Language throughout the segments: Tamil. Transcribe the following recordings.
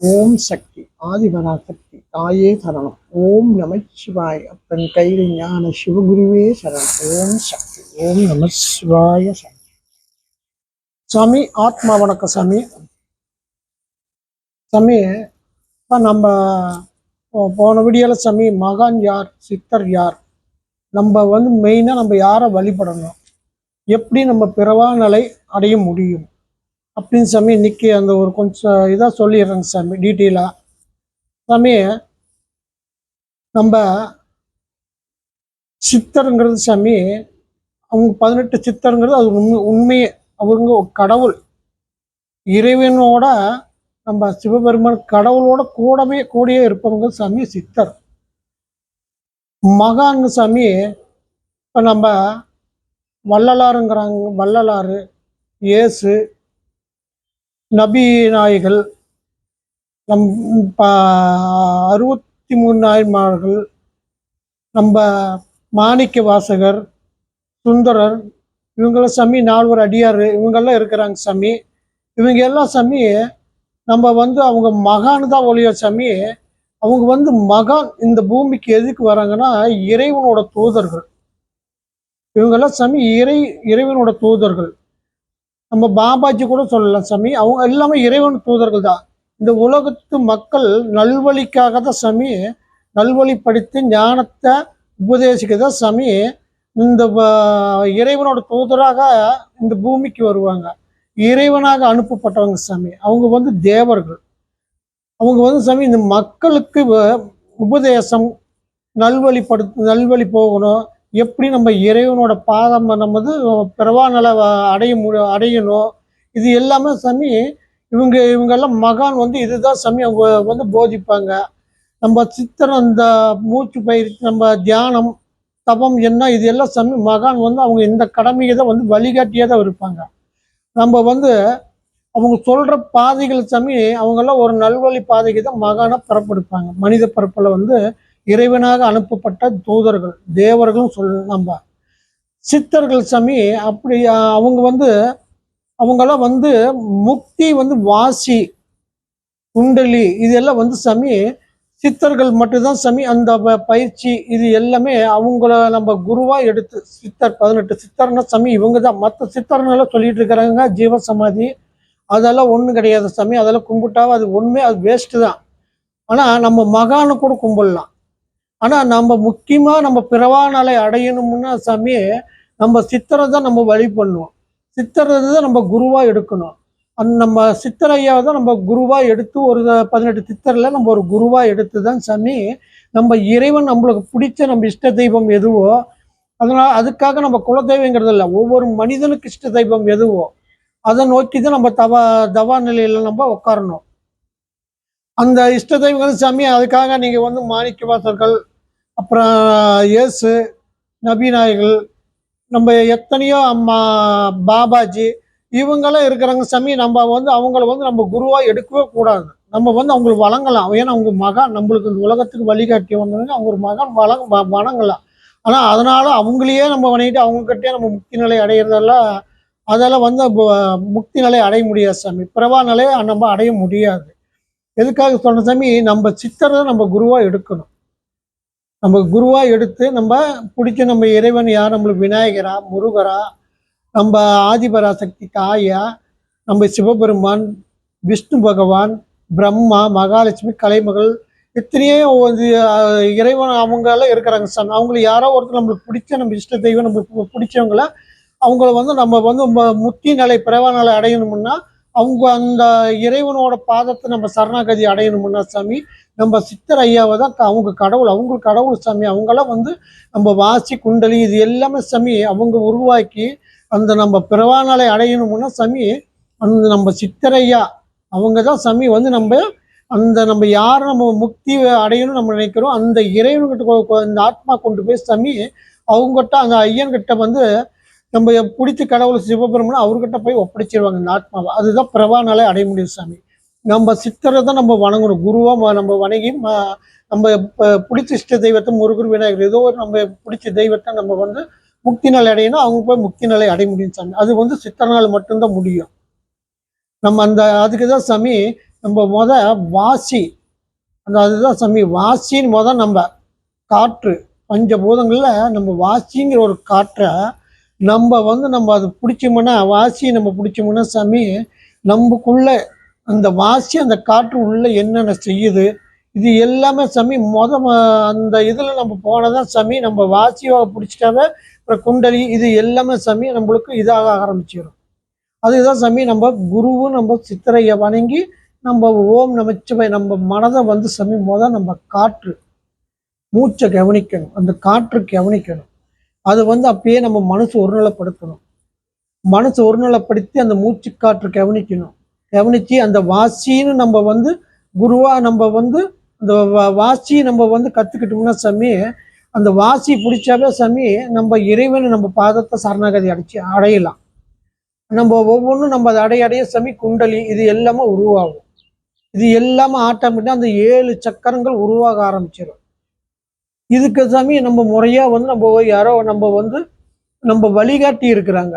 ஓம் சக்தி ஆதிபராசக்தி தாயே சரணம். ஓம் நம அப்பன் கையில் ஞான சிவகுருவே சரணம். ஓம் சக்தி ஓம் நம சிவாய சரணம். சாமி ஆத்மா வணக்கம் சாமி. சாமி இப்போ நம்ம போன வீடியோவில் சாமி மகான் யார் சித்தர் யார்? நம்ம வந்து மெயினாக நம்ம யாரை வழிபடணும்? எப்படி நம்ம பிறவா நிலை அடைய முடியும்? அப்படின்னு சாமி இன்னைக்கு அந்த ஒரு கொஞ்சம் இதாக சொல்லிடுறேங்க சாமி டீட்டெயிலாக சாமி நம்ம சித்தருங்கிறது சாமி அவங்க பதினெட்டு சித்தருங்கிறது அது உண்மை உண்மையே. அவங்க கடவுள். இறைவனோட நம்ம சிவபெருமான் கடவுளோட கூடவே கூடயே இருப்பவங்க சாமி சித்தர். மகாங்க சாமி இப்போ நம்ம வள்ளலாருங்கிறாங்க வள்ளலாறு இயேசு நபி நாயகள் நம் அறுபத்தி மூணு நாயன்மார்கள் நம்ம மாணிக்க வாசகர் சுந்தரர் இவங்கெல்லாம் சாமி நால்வர் அடியார் இவங்கெல்லாம் இருக்கிறாங்க சாமி. இவங்க எல்லாம் சாமி நம்ம வந்து அவங்க மகான் தான் ஒழிய சாமி அவங்க வந்து மகான் இந்த பூமிக்கு எதுக்கு வராங்கன்னா இறைவனோட தூதர்கள். இவங்கெல்லாம் சாமி இறை இறைவனோட தூதர்கள். நம்ம பாபாஜி கூட சொல்லலாம் சாமி. அவங்க எல்லாமே இறைவன் தூதர்கள் தான். இந்த உலகத்து மக்கள் நல்வழிக்காக தான் சாமி நல்வழிப்படுத்தி ஞானத்தை உபதேசிக்க தான் சாமி இந்த இறைவனோட தூதராக இந்த பூமிக்கு வருவாங்க. இறைவனாக அனுப்பப்பட்டவங்க சாமி. அவங்க வந்து தேவர்கள். அவங்க வந்து சாமி இந்த மக்களுக்கு வ- உபதேசம் நல்வழிப்படு நல்வழி போகணும். எப்படி நம்ம இறைவனோட பாதம் நமது வந்து நிலை அடைய மு அடையணும்? இது எல்லாமே சாமி இவங்க இவங்கெல்லாம் மகான் வந்து இதுதான் சாமி அவங்க வந்து போதிப்பாங்க. நம்ம சித்தர் அந்த மூச்சு பயிற்சி நம்ம தியானம் தபம் என்ன இது எல்லாம் சாமி மகான் வந்து அவங்க இந்த கடமையை தான் வந்து வழிகாட்டியே தான் இருப்பாங்க. நம்ம வந்து அவங்க சொல்ற பாதைகள் சாமி அவங்கெல்லாம் ஒரு நல்வழி பாதைக்கு தான் மகானாக பிறப்பெடுப்பாங்க. மனித பிறப்பில் வந்து இறைவனாக அனுப்பப்பட்ட தூதர்கள் தேவர்களும் சொல் நம்ம. சித்தர்கள் சாமி அப்படி அவங்க வந்து அவங்கெல்லாம் வந்து முக்தி வந்து வாசி குண்டலி இதெல்லாம் வந்து சாமி சித்தர்கள் மட்டும்தான் சாமி அந்த ப- பயிற்சி இது எல்லாமே அவங்கள நம்ம குருவாக எடுத்து சித்தர் பதினெட்டு சித்தர்னா சாமி இவங்க தான் மற்ற சித்தர்னெல்லாம் சொல்லிட்டு இருக்கிறாங்க ஜீவ சமாதி அதெல்லாம் ஒன்றும் கிடையாது சாமி அதெல்லாம் கும்பிட்டாவோ அது ஒன்றுமே அது வேஸ்ட்டு தான். ஆனால் நம்ம மகானை கூட கும்பிடலாம். ஆனால் நம்ம முக்கியமாக நம்ம பிறவா நிலை அடையணும்னா சாமி நம்ம சித்தரை தான் நம்ம வழி பண்ணுவோம். சித்தரை தான் நம்ம குருவாக எடுக்கணும். அந் நம்ம சித்தர் தான் நம்ம குருவாக எடுத்து ஒரு பதினெட்டு சித்தரில் நம்ம ஒரு குருவாக எடுத்து தான் சாமி நம்ம இறைவன் நம்மளுக்கு பிடிச்ச நம்ம இஷ்ட தெய்வம் எதுவோ அதனால் அதுக்காக நம்ம குலதெய்வங்கிறது இல்லை ஒவ்வொரு மனிதனுக்கு இஷ்ட தெய்வம் எதுவோ அதை நோக்கி தான் நம்ம தவ தவா நிலையில் நம்ம உட்காரணும் அந்த இஷ்ட தெய்வங்கள் சாமி அதுக்காக நீங்கள் வந்து மாணிக்க வாசர்கள் அப்புறம் இயேசு நபிநாயகள் நம்ம எத்தனையோ அம்மா பாபாஜி இவங்கெல்லாம் இருக்கிறாங்க. சாமி நம்ம வந்து அவங்கள வந்து நம்ம குருவாக எடுக்கவே கூடாது. நம்ம வந்து அவங்களுக்கு வழங்கலாம். ஏன்னா அவங்க மகன் நம்மளுக்கு இந்த உலகத்துக்கு வழிகாட்டி வந்தவங்க. அவங்க ஒரு மகன் வழங்க வணங்கலாம். ஆனால் அதனால அவங்களையே நம்ம வணங்கிட்டு அவங்ககிட்டயே நம்ம முக்தி நிலை அடையிறதெல்லாம் அதெல்லாம் வந்து முக்தி நிலை அடைய முடியாது சாமி. பிரபா நிலையை நம்ம அடைய முடியாது. எதுக்காக சொன்ன சாமி? நம்ம சித்தரை நம்ம குருவாக எடுக்கணும். நம்ம குருவாக எடுத்து நம்ம பிடிச்ச நம்ம இறைவன் யார்? நம்மளுக்கு விநாயகரா முருகரா நம்ம ஆதிபராசக்தி தாயா நம்ம சிவபெருமான் விஷ்ணு பகவான் பிரம்மா மகாலட்சுமி கலைமகள் எத்தனையோ இறைவன் அவங்க இருக்கிறாங்க சார் அவங்கள யாரோ ஒருத்தர் நம்மளுக்கு பிடிச்ச நம்ம இஷ்ட தெய்வம் நம்மளுக்கு பிடிச்சவங்கள அவங்கள வந்து நம்ம வந்து முத்தி நிலை பிறவா நிலை அடையணும்னா அவங்க அந்த இறைவனோட பாதத்தை நம்ம சரணாகதி அடையணும்னா சாமி நம்ம சித்தர் ஐயாவை தான் க- அவங்க கடவுள் அவங்க கடவுள் சாமி. அவங்களாம் வந்து நம்ம வாசி குண்டலி இது எல்லாமே சாமி அவங்க உருவாக்கி அந்த நம்ம பிறவானாலை அடையணும்னா சாமி அந்த நம்ம சித்தரையா அவங்க தான் சாமி. வந்து நம்ம அந்த நம்ம யார் நம்ம முக்தி அடையணும்னு நம்ம நினைக்கிறோம் அந்த இறைவன்கிட்ட அந்த இந்த ஆத்மா கொண்டு போய் சாமி அவங்ககிட்ட அந்த ஐயன்கிட்ட வந்து நம்ம பிடிச்ச கடவுள் சிவபெருமனை அவர்கிட்ட போய் ஒப்படைச்சிருவாங்க இந்த ஆத்மாவை. அதுதான் பிரபா அடைய முடியும் சாமி. நம்ம சித்தரை தான் நம்ம வணங்கணும். குருவாக ம- நம்ம வணங்கி ம- நம்ம பிடிச்ச இஷ்ட தெய்வத்தை முருகர் விநாயகர் ஏதோ ஒரு நம்ம பிடிச்ச தெய்வத்தை நம்ம வந்து முக்தி நிலை அடையணும் அவங்க போய் முக்தி நிலை அடைய முடியும் சாமி. அது வந்து சித்தனால் மட்டும்தான் முடியும். நம்ம அந்த அதுக்கு தான் சாமி நம்ம முத வாசி. அந்த அதுதான் சாமி வாசின்னு முத நம்ம காற்று. பஞ்சபூதங்களில் நம்ம வாசிங்கிற ஒரு காற்றை நம்ம வந்து நம்ம அது பிடிச்சோம்னா வாசியை நம்ம பிடிச்சோம்னா சாமி நமக்குள்ள அந்த வாசி அந்த காற்று உள்ள என்னென்ன செய்யுது இது எல்லாமே சாமி முத அந்த இதில் நம்ம போனதான் சாமி நம்ம வாசியாக பிடிச்சிட்டாவே அப்புறம் குண்டலி இது எல்லாமே சாமி நம்மளுக்கு இதாக ஆரம்பிச்சிடும் அதுதான் சாமி நம்ம குருவும் நம்ம சித்திரையை வணங்கி நம்ம ஓம் நமச்சிவை நம்ம மனதை வந்து சமி முத நம்ம காற்று மூச்சை கவனிக்கணும் அந்த காற்று கவனிக்கணும். அது வந்து அப்படியே நம்ம மனசு ஒருநிலைப்படுத்தணும். மனசு ஒருநிலைப்படுத்தி அந்த மூச்சுக்காற்று கவனிக்கணும். கவனிச்சு அந்த வாசின்னு நம்ம வந்து குருவா நம்ம வந்து அந்த வா- வாசி நம்ம வந்து கத்துக்கிட்டோம்னா சாமி அந்த வாசி பிடிச்சாவே சாமி நம்ம இறைவனை நம்ம பாதத்தை சரணாகதி அடைச்சி அடையலாம். நம்ம ஒவ்வொன்றும் நம்ம அதை அடைய அடைய சாமி குண்டலி இது எல்லாமே உருவாகும். இது எல்லாமே ஆட்டோமேட்டிக்காக அந்த ஏழு சக்கரங்கள் உருவாக ஆரம்பிச்சிடும் இதுக்கு சாமி நம்ம முறையாக வந்து நம்ம யாரோ நம்ம வந்து நம்ம வழிகாட்டி இருக்கிறாங்க.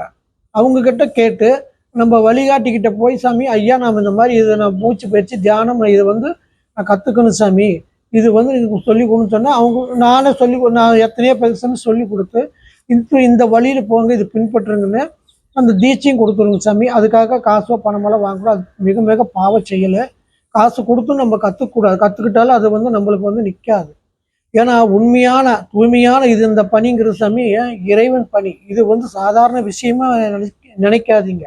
அவங்கக்கிட்ட கேட்டு நம்ம வழிகாட்டிக்கிட்ட போய் சாமி ஐயா நாம் இந்த மாதிரி இதை நான் மூச்சு பயிற்சி தியானம் இதை வந்து நான் கற்றுக்கணும் சாமி. இது வந்து எனக்கு சொல்லி கொடுன்னு சொன்னால் அவங்க நானே சொல்லி கொடு- நான் எத்தனையோ பெருசுன்னு சொல்லி கொடுத்து இந்த இந்த வழியில் போங்க இது பின்பற்றுங்கன்னு அந்த தீட்சையும் கொடுத்துருங்க சாமி. அதுக்காக காசோ பணமெல்லாம் வாங்கணும் அது மிக மிக பாவ செய்யலை. காசு கொடுத்தும் நம்ம கற்றுக்கூடாது கற்றுக்கிட்டாலும் அது வந்து நம்மளுக்கு வந்து நிற்காது ஏன்னா உண்மையான தூய்மையான இது இந்த பணிங்கிற சாமி இறைவன் பணி? இது வந்து சாதாரண விஷயமா நினை- நினைக்காதீங்க.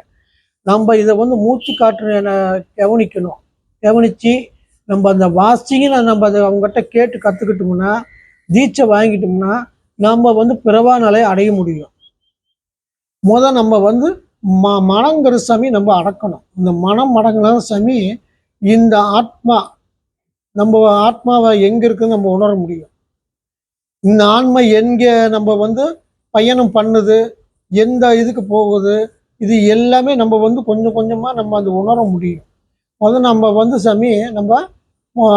நம்ம இதை வந்து மூச்சு காற்று கவனிக்கணும். கவனித்து நம்ம அந்த வாசிங்க நம்ம அதை அவங்ககிட்ட கேட்டு கற்றுக்கிட்டோம்னா தீட்சை வாங்கிட்டோம்னா நம்ம வந்து பிறவா நிலையை அடைய முடியும். முத நம்ம வந்து ம மனங்கிற சாமி நம்ம அடக்கணும். இந்த மனம் அடங்கின சாமி இந்த ஆத்மா நம்ம ஆத்மாவை எங்கே இருக்குன்னு நம்ம உணர முடியும். இந்த ஆன்மை எங்கே நம்ம வந்து பயணம் பண்ணுது எந்த இதுக்கு போகுது இது எல்லாமே நம்ம வந்து கொஞ்சம் கொஞ்சமாக நம்ம அது உணர முடியும். முதல்ல நம்ம வந்து சாமி நம்ம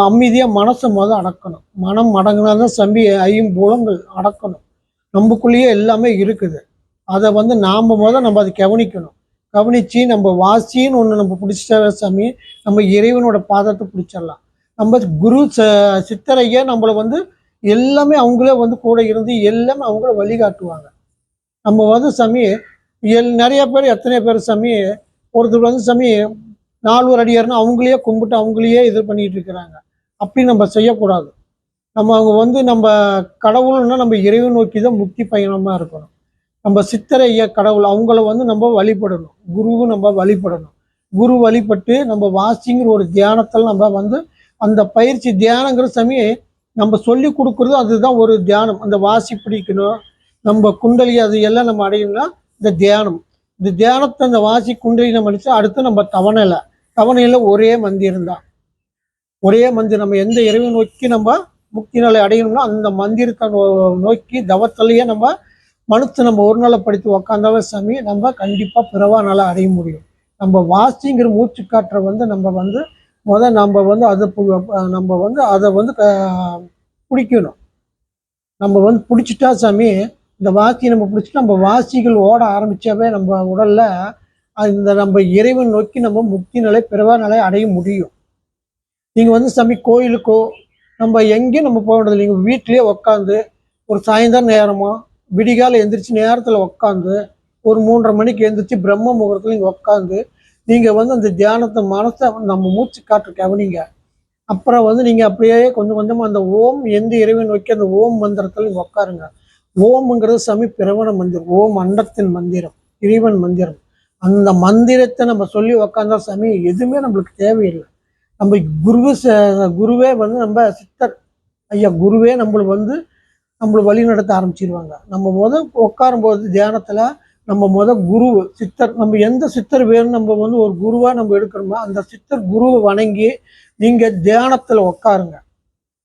அமைதியாக மனசை முத அடக்கணும். மனம் அடங்கினாதான் சாமி ஐம்புலங்கள் அடக்கணும். நமக்குள்ளேயே எல்லாமே இருக்குது. அதை வந்து நாம் முதல் நம்ம அதை கவனிக்கணும். கவனிச்சு நம்ம வாசின்னு ஒன்று நம்ம பிடிச்சிட்டாவே சாமி நம்ம இறைவனோட பாதத்தை பிடிச்சிடலாம். நம்ம குரு ச சித்தரையே நம்மளை வந்து எல்லாமே அவங்களே வந்து கூட இருந்து எல்லாமே அவங்கள வழிகாட்டுவாங்க. நம்ம வந்து சாமி எல் நிறைய பேர் எத்தனை பேர் சாமி ஒருத்தர் வந்து சாமி நால்வர் அடியார்னு அவங்களையே கும்பிட்டு அவங்களையே இது பண்ணிட்டு இருக்கிறாங்க. அப்படி நம்ம செய்யக்கூடாது. நம்ம அவங்க வந்து நம்ம கடவுள்னா நம்ம இறைவன் நோக்கி தான் முக்தி பயணமாக இருக்கணும். நம்ம சித்தரை கடவுள் அவங்கள வந்து நம்ம வழிபடணும். குருவும் நம்ம வழிபடணும். குரு வழிபட்டு நம்ம வாசிங்கிற ஒரு தியானத்தில் நம்ம வந்து அந்த பயிற்சி தியானங்கிற சமயம் நம்ம சொல்லி கொடுக்குறது அதுதான் ஒரு தியானம். அந்த வாசி பிடிக்கணும் நம்ம குண்டலி அது எல்லாம் நம்ம அடையணும்னா இந்த தியானம். இந்த தியானத்தை அந்த வாசி குண்டலி நம்ம அடிச்சா அடுத்து நம்ம தவணையில் தவணையில் ஒரே மந்திரம் தான். ஒரே மந்திரம். நம்ம எந்த இறைவை நோக்கி நம்ம முக்தி நிலை அடையணும்னா அந்த மந்திரத்தை நோ- நோக்கி தவத்திலேயே நம்ம மனசு நம்ம ஒரு நாளைப்படுத்தி உக்காந்தாவே சாமி நம்ம கண்டிப்பாக பிறவா நாளை அடைய முடியும். நம்ம வாசிங்கிற மூச்சு காற்றை வந்து நம்ம வந்து முத நம்ம வந்து அதை நம்ம வந்து அதை வந்து க- பிடிக்கணும். நம்ம வந்து பிடிச்சிட்டா சாமி இந்த வாசியை நம்ம பிடிச்சிட்டு நம்ம வாசிகள் ஓட ஆரம்பித்தாவே நம்ம உடலில் இந்த நம்ம இறைவன் நோக்கி நம்ம முக்தி நிலை பிறவா நிலை அடைய முடியும். நீங்கள் வந்து சாமி கோயிலுக்கோ நம்ம எங்கேயும் நம்ம போக வேண்டியது நீங்கள் வீட்டிலேயே உக்காந்து ஒரு சாயந்தரம் நேரமோ விடிகால எந்திரிச்சு நேரத்தில் உக்காந்து ஒரு மூன்றரை மணிக்கு எந்திரிச்சு பிரம்ம முகூர்த்தத்தில் நீங்கள் உக்காந்து நீங்கள் வந்து அந்த தியானத்தை மனசை நம்ம மூச்சு காற்று கவனிங்க. அப்புறம் வந்து நீங்கள் அப்படியே கொஞ்சம் கொஞ்சமாக அந்த ஓம் எந்த இறைவன் நோக்கி அந்த ஓம் மந்திரத்தில் நீங்கள் உட்காருங்க ஓம்ங்கிறது சாமி பிரவண மந்திரம். ஓம் அண்டத்தின் மந்திரம் இறைவன் மந்திரம். அந்த மந்திரத்தை நம்ம சொல்லி உக்காந்தா சாமி எதுவுமே நம்மளுக்கு தேவையில்லை. நம்ம குருவு ச- குருவே வந்து நம்ம சித்தர். ஐயா குருவே நம்மளுக்கு வந்து நம்மளை வழி நடத்த ஆரம்பிச்சிருவாங்க. நம்ம முதல் உட்காரும்போது தியானத்தில் நம்ம முத குரு சித்தர் நம்ம எந்த சித்தர் வேணும் நம்ம வந்து ஒரு குருவாக நம்ம எடுக்கிறோமோ அந்த சித்தர் குருவை வணங்கி நீங்கள் தியானத்தில் உட்காருங்க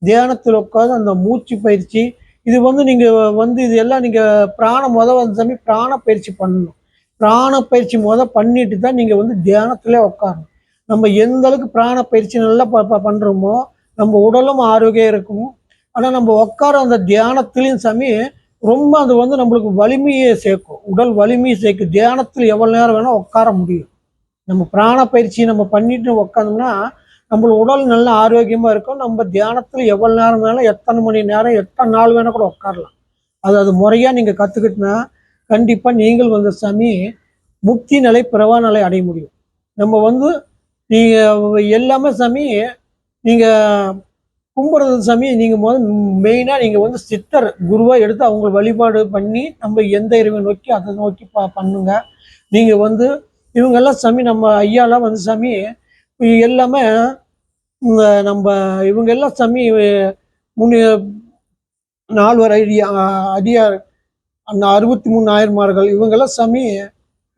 தியானத்தில் உட்காந்து அந்த மூச்சு பயிற்சி இது வந்து நீங்கள் வந்து இது எல்லாம் நீங்கள் பிராண முத வந்து சாமி பிராண பயிற்சி பண்ணணும். பிராண பயிற்சி முத பண்ணிட்டு தான் நீங்கள் வந்து தியானத்திலே உட்காரணும் நம்ம எந்த அளவுக்கு பிராண பயிற்சி நல்லா ப பண்ணுறோமோ பண்றோமோ நம்ம உடலும் ஆரோக்கியம் இருக்கும். ஆனால் நம்ம உட்கார அந்த தியானத்துலேயும் சாமி ரொம்ப அது வந்து நம்மளுக்கு வலிமையை சேர்க்கும். உடல் வலிமையை சேர்க்கும். தியானத்தில் எவ்வளோ நேரம் வேணால் உட்கார முடியும். நம்ம பிராண பயிற்சி நம்ம பண்ணிட்டு உட்காந்தோம்னா நம்மள உடல் நல்ல ஆரோக்கியமாக இருக்கும். நம்ம தியானத்தில் எவ்வளோ நேரம் வேணாலும் எத்தனை மணி நேரம் எத்தனை நாள் வேணால் கூட உட்காரலாம். அது அது முறையாக நீங்கள் கற்றுக்கிட்டுனா கண்டிப்பாக நீங்கள் வந்து சாமி முக்தி நிலை பிறவா நிலை அடைய முடியும். நம்ம வந்து நீங்கள் எல்லாமே சாமி நீங்கள் கும்பிட்றது சாமி நீங்கள் முதல் மெயினாக நீங்கள் வந்து சித்தர் குருவாக எடுத்து அவங்க வழிபாடு பண்ணி நம்ம எந்த இறைவை நோக்கி அதை நோக்கி ப பண்ணுங்க. நீங்கள் வந்து இவங்கெல்லாம் சாமி நம்ம ஐயாலாம் வந்து சாமி எல்லாமே நம்ம இவங்க எல்லாம் சாமி முன்னே நால்வர் அடியா அடியார் அந்த அறுபத்தி மூணு ஆயிரமார்கள் இவங்கெல்லாம் சாமி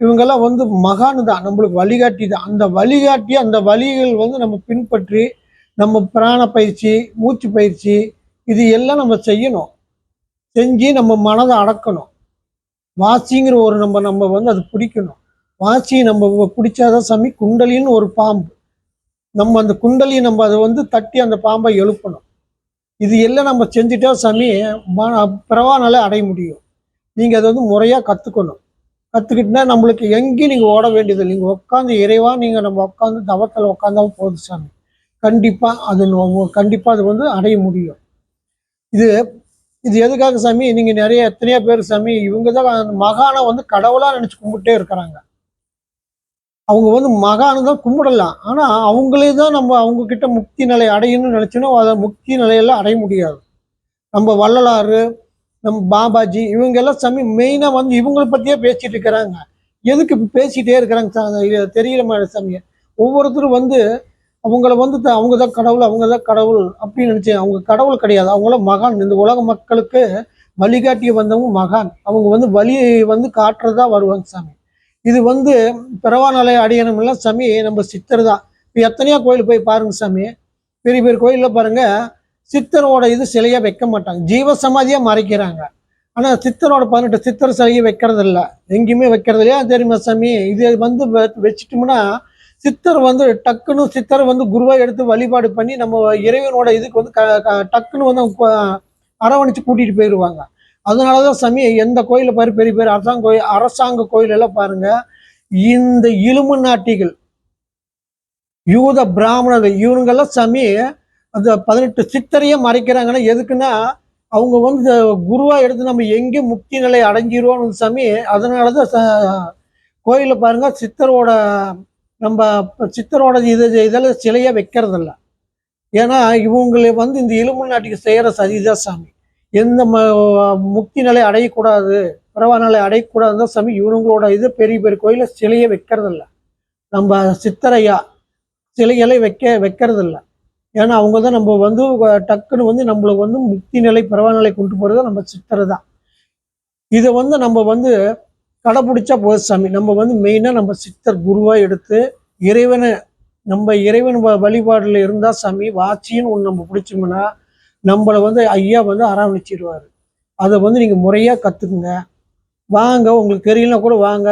இவங்கெல்லாம் வந்து மகானு தான். நம்மளுக்கு வழிகாட்டி தான். அந்த வழிகாட்டி அந்த வழிகள் வந்து நம்ம பின்பற்றி நம்ம பிராண பயிற்சி மூச்சு பயிற்சி இது எல்லாம் நம்ம செய்யணும். செஞ்சு நம்ம மனதை அடக்கணும். வாசிங்கிற ஒரு நம்ம நம்ம வந்து அது பிடிக்கணும். வாசி நம்ம பிடிச்சாதான் சாமி குண்டலின்னு ஒரு பாம்பு. நம்ம அந்த குண்டலி நம்ம அதை வந்து தட்டி அந்த பாம்பை எழுப்பணும். இது எல்லாம் நம்ம செஞ்சுட்டா சாமி ம பிறவானால அடைய முடியும். நீங்கள் அதை வந்து முறையாக கற்றுக்கணும் கற்றுக்கிட்டுனா நம்மளுக்கு எங்கேயும் நீங்கள் ஓட வேண்டியது இல்லை நீங்கள் உட்காந்து இறைவா நீங்கள் நம்ம உட்காந்து தவத்தில் உட்காந்தா போதும் சாமி. கண்டிப்பாக அது கண்டிப்பாக அது வந்து அடைய முடியும். இது இது எதுக்காக சாமி? நீங்கள் நிறைய எத்தனையோ பேர் சாமி இவங்க தான் மகானை வந்து கடவுளாக நினச்சி கும்பிட்டே இருக்கிறாங்க. அவங்க வந்து மகானு தான் கும்பிடலாம். ஆனால் அவங்களே தான் நம்ம அவங்க கிட்ட முக்தி நிலை அடையணும்னு நினச்சோன்னா அதை முக்தி நிலையெல்லாம் அடைய முடியாது. நம்ம வள்ளலாறு நம்ம பாபாஜி இவங்க எல்லாம் சாமி மெயினாக வந்து இவங்களை பற்றியே பேசிட்டு இருக்கிறாங்க. எதுக்கு பேசிகிட்டே பேசிட்டே இருக்கிறாங்க தெரியல மாதிரி சாமி ஒவ்வொருத்தரும் வந்து அவங்கள வந்து அவங்க தான் கடவுள் அவங்க தான் கடவுள் அப்படின்னு நினச்சி அவங்க கடவுள் கிடையாது. அவங்கள மகான். இந்த உலக மக்களுக்கு வழிகாட்டி வந்தவங்க மகான். அவங்க வந்து வழியை வந்து காட்டுறதா வருவாங்க சாமி. இது வந்து பிறவா நிலை அடையணும் எல்லாம் சாமி நம்ம சித்தர் தான். இப்போ எத்தனையோ கோயில் போய் பாருங்க சாமி. பெரிய பெரிய கோயிலில் பாருங்க சித்தரோட இது சிலையாக வைக்க மாட்டாங்க. ஜீவ சமாதியாக மறைக்கிறாங்க. ஆனால் சித்தரோட பதினெட்டு சித்தர் சிலையை வைக்கிறதில்ல. எங்கேயுமே வைக்கிறது இல்லையா தெரியுமா சாமி? இது வந்து வச்சுட்டோம்னா சித்தர் வந்து டக்குன்னு சித்தர் வந்து குருவா எடுத்து வழிபாடு பண்ணி நம்ம இறைவனோட இதுக்கு வந்து க- டக்குன்னு வந்து அரவணைச்சு கூட்டிட்டு போயிடுவாங்க அதனாலதான் சாமி எந்த கோயில பாரு பெரிய பெரிய அரசாங்க கோயில் அரசாங்க கோயில் எல்லாம் பாருங்க. இந்த இலுமு நாட்டிகள் யூத பிராமணர்கள் இவனுங்கெல்லாம் சாமி அந்த பதினெட்டு சித்தரையே மறைக்கிறாங்கன்னா எதுக்குன்னா அவங்க வந்து குருவா எடுத்து நம்ம எங்கே முக்தி நிலை அடைஞ்சிருவோம்னு சாமி அதனாலதான் ச- கோயிலில் பாருங்க சித்தரோட நம்ம சித்தரோட இது இதெல்லாம் சிலையை வைக்கிறதில்ல. ஏன்னா இவங்களை வந்து இந்த இலும்பு நாட்டுக்கு செய்கிற சதிதான் சாமி. எந்த ம- முக்தி நிலை அடையக்கூடாது பரவா நிலை அடையக்கூடாதுன்னு தான் சாமி இவனுங்களோட இது பெரிய பெரிய கோயிலில் சிலையை வைக்கிறதில்ல. நம்ம சித்தரையா சிலைகளை வைக்க வைக்கிறதில்ல. ஏன்னா அவங்க தான் நம்ம வந்து டக்குன்னு வந்து நம்மளுக்கு வந்து முக்தி நிலை பரவாநிலை கொண்டு போகிறது நம்ம சித்தரை தான். இதை வந்து நம்ம வந்து கடைப்பிடிச்சா போதும் சாமி. நம்ம வந்து மெயினாக நம்ம சித்தர் குருவாக எடுத்து இறைவனை நம்ம இறைவன் வ- இருந்தால் சாமி வாட்சின்னு ஒன்று நம்ம பிடிச்சோம்னா நம்மளை வந்து ஐயா வந்து அரவணைச்சிடுவார். அதை வந்து நீங்கள் முறையாக கற்றுக்குங்க வாங்க உங்களுக்கு தெரியலனா கூட வாங்க.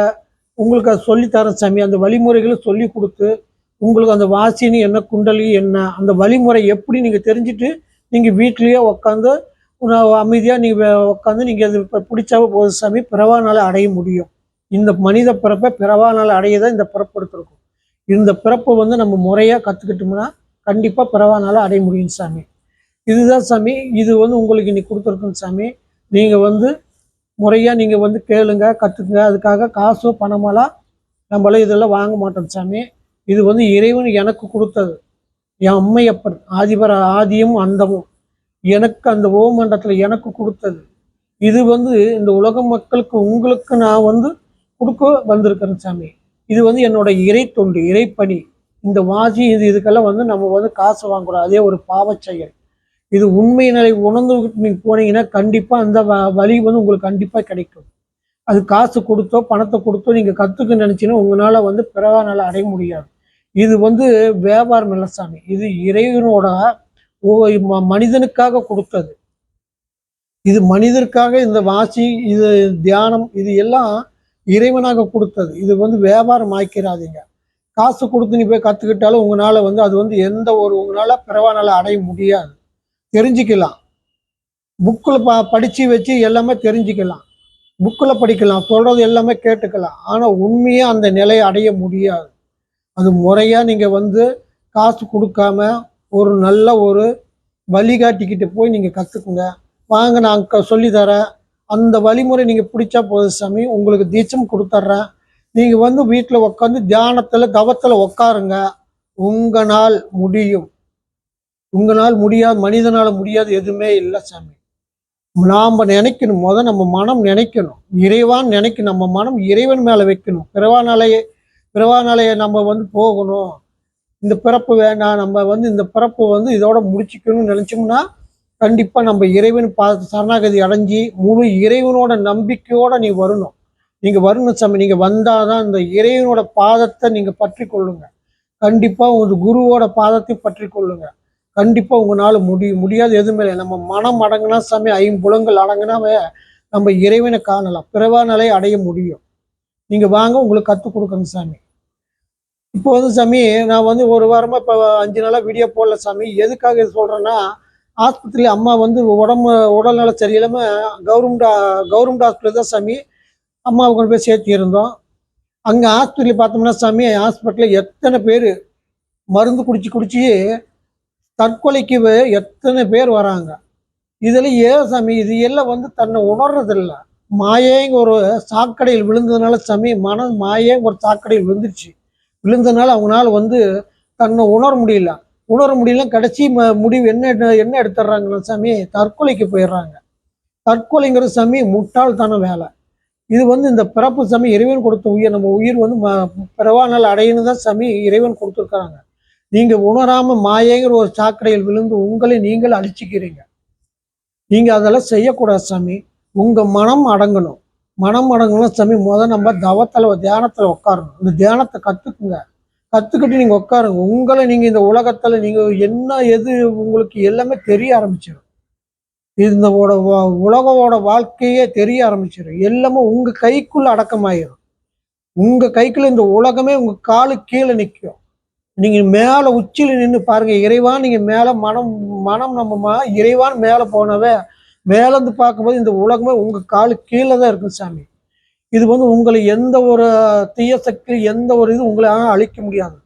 உங்களுக்கு அதை சொல்லித்தரேன் சாமி. அந்த வழிமுறைகளை சொல்லி கொடுத்து உங்களுக்கு அந்த வாசினி என்ன குண்டலி என்ன அந்த வழிமுறை எப்படி நீங்கள் தெரிஞ்சுட்டு நீங்கள் வீட்லேயே உட்காந்து அமைதியாக நீங்கள் உட்காந்து நீங்கள் அது இப்போ பிடிச்சாவே போதும் சாமி. பிறவானால் அடைய முடியும். இந்த மனித பிறப்பை பிறவானால் அடைய தான் இந்த பிறப்பு எடுத்திருக்கும். இந்த பிறப்பை வந்து நம்ம முறையாக கற்றுக்கிட்டோம்னா கண்டிப்பாக பிறவானால் அடைய முடியும் சாமி. இதுதான் சாமி. இது வந்து உங்களுக்கு இன்னைக்கு கொடுத்துருக்குங்க சாமி. நீங்கள் வந்து முறையாக நீங்கள் வந்து கேளுங்க கற்றுக்குங்க அதுக்காக காசோ பணமெல்லாம் நம்மளாம் இதெல்லாம் வாங்க மாட்டோம் சாமி. இது வந்து இறைவன் எனக்கு கொடுத்தது. என் அம்மையப்பன் ஆதிபர ஆதியும் அந்தமும். எனக்கு அந்த ஓமண்டத்தில் எனக்கு கொடுத்தது. இது வந்து இந்த உலக மக்களுக்கு உங்களுக்கு நான் வந்து கொடுக்க வந்திருக்கிறேன் சாமி. இது வந்து என்னோட இறை தொண்டு இறைப்பணி. இந்த வாஜி இது இதுக்கெல்லாம் வந்து நம்ம வந்து காசு வாங்கக்கூடாது. அதே ஒரு பாவச்செயல் இது உண்மை நிலை உணர்ந்து நீங்கள் போனீங்கன்னா கண்டிப்பாக அந்த வ- வழி வந்து உங்களுக்கு கண்டிப்பாக கிடைக்கும். அது காசு கொடுத்தோ பணத்தை கொடுத்தோ நீங்கள் கற்றுக்க நினச்சிங்கன்னா உங்களால் வந்து பிறவானால் அடைய முடியாது. இது வந்து வியாபாரம் இல்லை சாமி. இது இறைவனோட மனிதனுக்காக கொடுத்தது. இது மனிதருக்காக இந்த வாசி இது தியானம் இது எல்லாம் இறைவனாக கொடுத்தது. இது வந்து வியாபாரம் ஆக்கிறாதீங்க காசு கொடுத்து நீ போய் கற்றுக்கிட்டாலும் உங்களால் வந்து அது வந்து எந்த ஒரு உங்களால் பிறவானால அடைய முடியாது. தெரிஞ்சுக்கலாம். புக்கில் ப படித்து வச்சு எல்லாமே தெரிஞ்சுக்கலாம். புக்கில் படிக்கலாம் சொல்கிறது எல்லாமே கேட்டுக்கலாம். ஆனால் உண்மையாக அந்த நிலையை அடைய முடியாது. அது முறையாக நீங்கள் வந்து காசு கொடுக்காம ஒரு நல்ல ஒரு வழிகாட்டிக்கிட்டு போய் நீங்கள் கற்றுக்குங்க வாங்க நான் க சொல்லித்தரேன் அந்த வழிமுறை நீங்கள் பிடிச்சா போதும் சாமி. உங்களுக்கு தீட்சம் கொடுத்துட்றேன் நீங்கள் வந்து வீட்டில் உட்காந்து தியானத்தில் தவத்தில் உட்காருங்க உங்களால் முடியும். உங்களால் முடியாது மனிதனால் முடியாது எதுவுமே இல்லை சாமி. நாம் நினைக்கணும். முத நம்ம மனம் நினைக்கணும். இறைவான் நினைக்கணும். நம்ம மனம் இறைவன் மேலே வைக்கணும். பிறவானாலேயே பிறவானாலேயே நம்ம வந்து போகணும். இந்த பிறப்பு வேண்டாம் நம்ம வந்து இந்த பிறப்பு வந்து இதோட முடிச்சுக்கணும்னு நினச்சோம்னா கண்டிப்பாக நம்ம இறைவன் பார்த்து சரணாகதி அடைஞ்சி முழு இறைவனோட நம்பிக்கையோடு நீ வரணும். நீங்கள் வரணும் சாமி நீங்கள் வந்தால் தான் இந்த இறைவனோட பாதத்தை நீங்கள் பற்றி கொள்ளுங்க. கண்டிப்பாக ஒரு குருவோட பாதத்தை பற்றி கொள்ளுங்க. கண்டிப்பாக உங்களால் முடியும் முடியாது எதுவுமே இல்லை நம்ம மனம் அடங்கினா சாமி ஐம்புலங்கள் அடங்கினாவே நம்ம இறைவனை காணலாம். பிறவா நிலையை அடைய முடியும். நீங்கள் வாங்க உங்களுக்கு கற்றுக் கொடுக்கணும் சாமி. இப்போ வந்து சாமி நான் வந்து ஒரு வாரமாக இப்போ அஞ்சு நாளாக வீடியோ போடல சாமி. எதுக்காக இது சொல்கிறேன்னா ஆஸ்பத்திரியில் அம்மா வந்து உடம்பு உடல்நல சரியில்லாமல் கவர்மெண்ட் கவர்மெண்ட் ஹாஸ்பிட்டல் தான் சாமி. அம்மாவை கொண்டு போய் சேர்த்தி இருந்தோம். அங்கே ஹாஸ்பிட்டலில் பார்த்தோம்னா சாமி ஹாஸ்பிட்டலில் எத்தனை பேர் மருந்து குடிச்சு குடிச்சு தற்கொலைக்கு எத்தனை பேர் வராங்க. இதில் ஏன் சாமி? இது எல்லாம் வந்து தன்னை உணர்றதில்ல. மாயேங்க ஒரு சாக்கடையில் விழுந்ததுனால சாமி மன மாயேங்க ஒரு சாக்கடையில் விழுந்துருச்சு. விழுந்ததுனால அவங்களால வந்து தன்னை உணர முடியல. உணர முடியல கடைசி ம- முடிவு என்ன எடு- என்ன எடுத்துடுறாங்கன்னா சாமி தற்கொலைக்கு போயிடுறாங்க. தற்கொலைங்கிற சாமி முட்டாள்தான வேலை. இது வந்து இந்த பிறப்பு சாமி இறைவன் கொடுத்த உயிர். நம்ம உயிர் வந்து ம- பிறவா நாள் அடையணும் தான் சாமி இறைவன் கொடுத்துருக்காங்க. நீங்கள் உணராமல் மாயேங்கிற ஒரு சாக்கடையில் விழுந்து உங்களை நீங்கள் அழிச்சிக்கிறீங்க. நீங்கள் அதெல்லாம் செய்யக்கூடாது சாமி. உங்கள் மனம் அடங்கணும். மனம் அடங்கணும் சாமி முத நம்ம தவத்தில் தியானத்தில் உட்காரணும் இந்த தியானத்தை கற்றுக்குங்க கற்றுக்கிட்டு நீங்கள் உட்காருங்க உங்களை நீங்கள் இந்த உலகத்தில் நீங்கள் என்ன எது உங்களுக்கு எல்லாமே தெரிய ஆரம்பிச்சிடும் இந்த ஓட- உலகோட வாழ்க்கையே தெரிய ஆரம்பிச்சிடும் எல்லாமே உங்கள் கைக்குள்ளே அடக்கமாயிடும் உங்கள் கைக்குள்ள இந்த உலகமே உங்கள் காலு கீழே நிற்கும் நீங்கள் மேலே உச்சியில் நின்று பாருங்கள் இறைவான் நீங்கள் மேலே மனம் மனம் நம்ம இறைவான் மேலே போனவே மேலேருந்து பார்க்கும்போது இந்த உலகமே உங்கள் காலு கீழே தான் இருக்கும் சாமி. இது வந்து உங்களை எந்த ஒரு தீய சக்தி எந்த ஒரு இது உங்களால் அழிக்க முடியாது.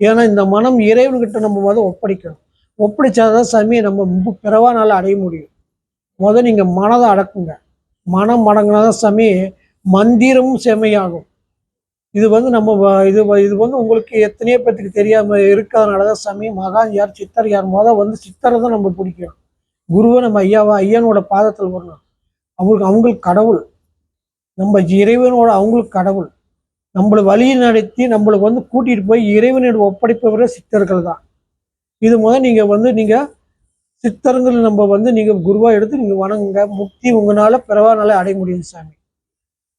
ஏன்னா இந்த மனம் இறைவன்கிட்ட நம்ம முதல் ஒப்படைக்கணும். ஒப்படைச்சாதான் சாமி நம்ம பிறவானால் அடைய முடியும். முதல் நீங்கள் மனதை அடக்குங்க. மனம் அடங்கினாதான் சாமி மந்திரமும் செமையாகும் இது வந்து நம்ம வ- இது வ- இது வந்து உங்களுக்கு எத்தனையோ பேர்த்துக்கு தெரியாமல் இருக்கிறதுனால தான் சாமி மகான் யார் சித்தர் யார் முத வந்து சித்தரை தான் நம்ம பிடிக்கணும் குருவை நம்ம ஐயாவா ஐயனோட பாதத்தில் வரணும். அவங்களுக்கு அவங்களுக்கு கடவுள். நம்ம இறைவனோட அவங்களுக்கு கடவுள். நம்மளை வழி நடத்தி நம்மளுக்கு வந்து கூட்டிட்டு போய் இறைவனோட ஒப்படைப்பவரே சித்தர்கள் தான். இது முதல் நீங்க வந்து நீங்க சித்தர்கள் நம்ம வந்து நீங்க குருவா எடுத்து நீங்க வணங்குங்க. முக்தி உங்களால பிறவானால அடைய முடியும் சாமி.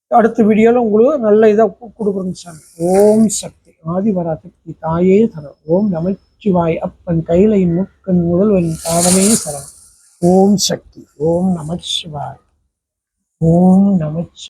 அடுத்த வீடியோல உங்களுக்கு நல்ல இதா கொடுக்குறோம் சாமி. ஓம் சக்தி. ஆதிவராசக்தி தாயே சரணம். ஓம் நமச்சிவாய். அப்பன் கைலையின் முக்கன் முதல்வன் பாதமே சரணம். ஓம் சக்தி ஓம் நமச்சிவாய் ஓம் நமச்சிவாய்